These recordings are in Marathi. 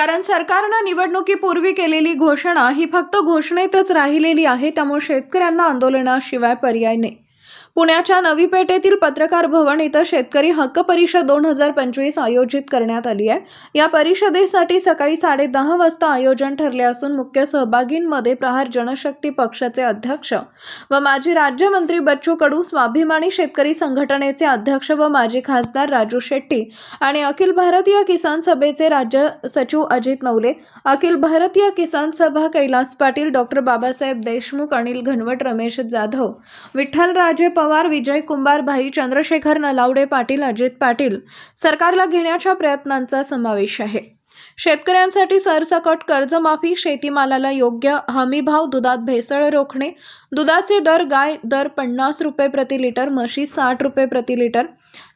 कारण सरकारनं निवडणुकीपूर्वी केलेली घोषणा ही फक्त घोषणेतच राहिलेली आहे त्यामुळे शेतकऱ्यांना आंदोलनाशिवाय पर्याय नाही. पुण्याच्या नवी पेठेतील पत्रकार भवन इथं शेतकरी हक्क परिषद दोन हजार पंचवीस आयोजित करण्यात आली आहे. या परिषदेसाठी सकाळी साडे दहा वाजता आयोजन ठरले असून मुख्य सहभागींमध्ये प्रहार जनशक्ती पक्षाचे अध्यक्ष व माजी राज्यमंत्री बच्चू कडू स्वाभिमानी शेतकरी संघटनेचे अध्यक्ष व माजी खासदार राजू शेट्टी आणि अखिल भारतीय किसान सभेचे राज्य सचिव अजित नवले अखिल भारतीय किसान सभा कैलास पाटील डॉक्टर बाबासाहेब देशमुख अनिल घनवट रमेश जाधव विठ्ठलराजे पवार विजय कुंभार भाई चंद्रशेखर नलावडे पाटील अजित पाटील सरकारला घेण्याच्या प्रयत्नांचा समावेश आहे. शेतकऱ्यांसाठी सरसकट कर्जमाफी शेतीमालाला योग्य हमीभाव दुधात भेसळ रोखणे दुधाचे दर गाय दर पन्नास रुपये प्रति लिटर म्हशी साठ रुपये प्रति लिटर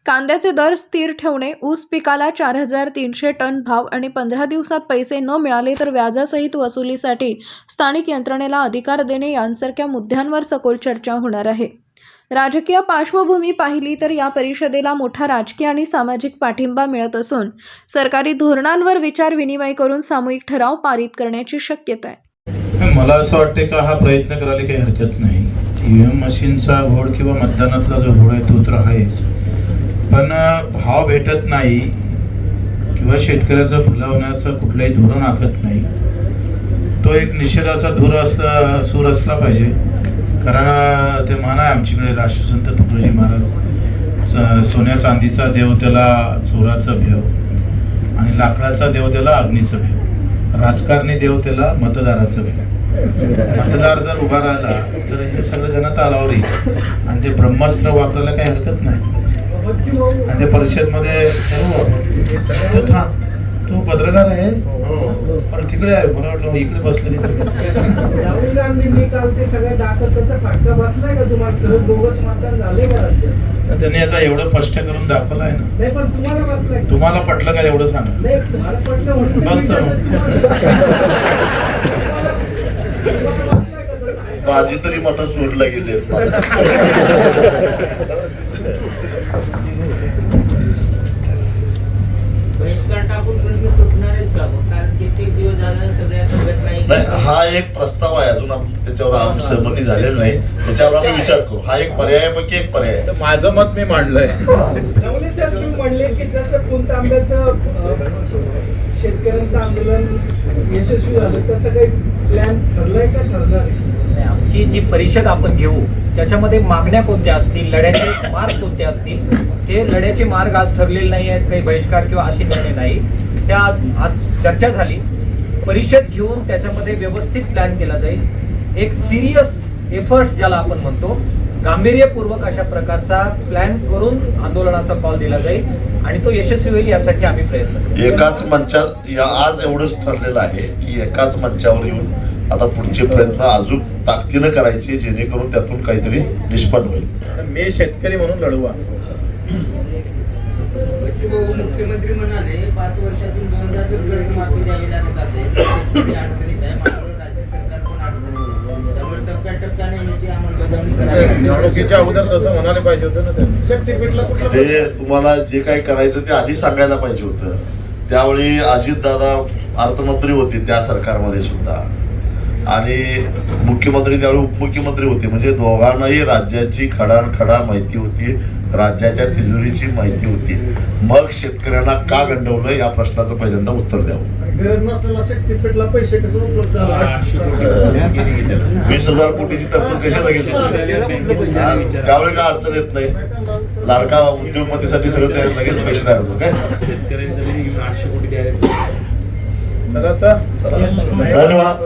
कांद्याचे दर स्थिर ठेवणे ऊस पिकाला चार हजार तीनशे टन भाव आणि पंधरा दिवसात पैसे न मिळाले तर व्याजासहित वसुलीसाठी स्थानिक यंत्रणेला अधिकार देणे यांसारख्या मुद्द्यांवर सखोल चर्चा होणार आहे. राजकीय पार्श्वभूमी पाहिली तर या परिषदेला मोठा राजकीय आणि सामाजिक पाठिंबा मिळत असून सरकारी धोरणांवर विचार विनिमय करून सामूहिक ठराव पारित करण्याची शक्यता आहे. मला असं वाटते का हा प्रयत्न करायला काही हरकत नाही. ईव्हीएम मशीनचा घोड किंवा मतदानातला जो घोड आहे तो तर आहेच. पण भाव भेटत नाही किंवा शेतकऱ्याचं भलं होण्याचं कुठलंही धोरण आखत नाही. तो एक निषेधाचा धूर असला सूर असला पाहिजे. कारण ते म्हण आहे आमच्याकडे राष्ट्रसंत तुकडोजी महाराज. सोन्या चांदीचा देव त्याला चोराचं भेव आणि लाकडाचा देव त्याला अग्नीचं भेव. राजकारणी देव त्याला मतदाराचं भेव. मतदार जर उभा राहिला तर हे सगळे जण तालावर येईल. आणि ते ब्रह्मास्त्र वापरायला काही हरकत नाही. आणि ते परिषदमध्ये ठरवू आपण. तो पत्रकार आहे पण तिकडे आहे मला वाटलं इकडे बसले राहुल गांधींनी काल ते सगळ्या दाखवण्याचा फटका बसलाय का तुम्हाला खरंच बोगस मतदान झाले का राज्यात त्यांनी आता एवढं स्पष्ट करून दाखवलं आहे ना नाही पण तुम्हाला बसलाय का? तुम्हाला पटलं का एवढं सांगा नाही तुम्हाला पटलं म्हणून मी बस तर. विचारलं तुम्हाला. तुम्हाला बसलाय का तसं? माझी तरी मतं चोरला गेली बहिष्कार टाकून प्रश्न सुटणार आहेत का मग? कारण कित्येक दिवस झालं सगळ्या संघटना नाही एकत्र- हा एक प्रस्ताव आहे. अजून आपण त्याच्यावर आम सहमती झालेली नाही. त्याच्यावर आम्ही विचार करू. हा एक पर्यायापैकी एक पर्याय आहे. माझं मत मी मांडलंय. म्हणले की जसं पुणतांब्याचं अं, शेतकऱ्यांचं आंदोलन यशस्वी झालं तसं काही प्लॅन ठरलाय का? ठरणार आमची जी परिषद आपण घेऊ त्याच्यामध्ये मागण्या कोणत्या असतील? लढ्याचे मार्ग कोणते असतील? ते लढ्याचे मार्ग आज ठरलेले नाही आहेत काही बहिष्कार किंवा असे निर्णय नाही त्या आज आज चर्चा झाली. परिषद घेऊन त्याच्यामध्ये व्यवस्थित प्लॅन केला जाईल. एक सिरियस एफर्ट ज्याला आपण म्हणतो गांभीर्यपूर्वक अशा प्रकारचा प्लॅन करून आंदोलनाचा कॉल दिला जाईल आणि तो यशस्वी होईल यासाठी आम्ही प्रयत्न एकाच मंचात या आज एवढंच ठरलेलं आहे की एकाच मंचावर येऊन आता पुढचे प्रयत्न अजून ताकदीनं करायचे जेणेकरून त्यातून काहीतरी निष्पन्न होईल. मी शेतकरी म्हणून लढवा. मुख्यमंत्री म्हणाले पाच वर्षातून दोनदा जर कर्जमाफी द्यावी लागत असेल अडचणीत आहे. मात्र राज्य सरकार पण अडचणीत त्यामुळे टप्प्याटप्प्याने याची अंमलबजावणी करावी निवडणुकीच्या अगोदर तसं म्हणाले पाहिजे होतं ना ते. ते तुम्हाला जे काही करायचं ते आधी सांगायला पाहिजे होतं. त्यावेळी अजितदादा अर्थमंत्री होते त्या सरकारमध्ये सुद्धा. आणि मुख्यमंत्री त्यावेळी उपमुख्यमंत्री होते. म्हणजे दोघांनाही राज्याची खडानखडा माहिती होती. राज्याच्या तिजोरीची माहिती होती. मग शेतकऱ्यांना का गंडवलं? या प्रश्नाचं पहिल्यांदा उत्तर द्यावं. गरज नसलेला शक्तीपीठला पैसे कसं उपलब्ध झाला? वीस हजार कोटीची तरतूद कशाला घेतली? हा, त्यावेळी काय अडचण येत नाही. लाडका उद्योगपतीसाठी सगळं ते लगेच पैसे होतं काय? धन्यवाद.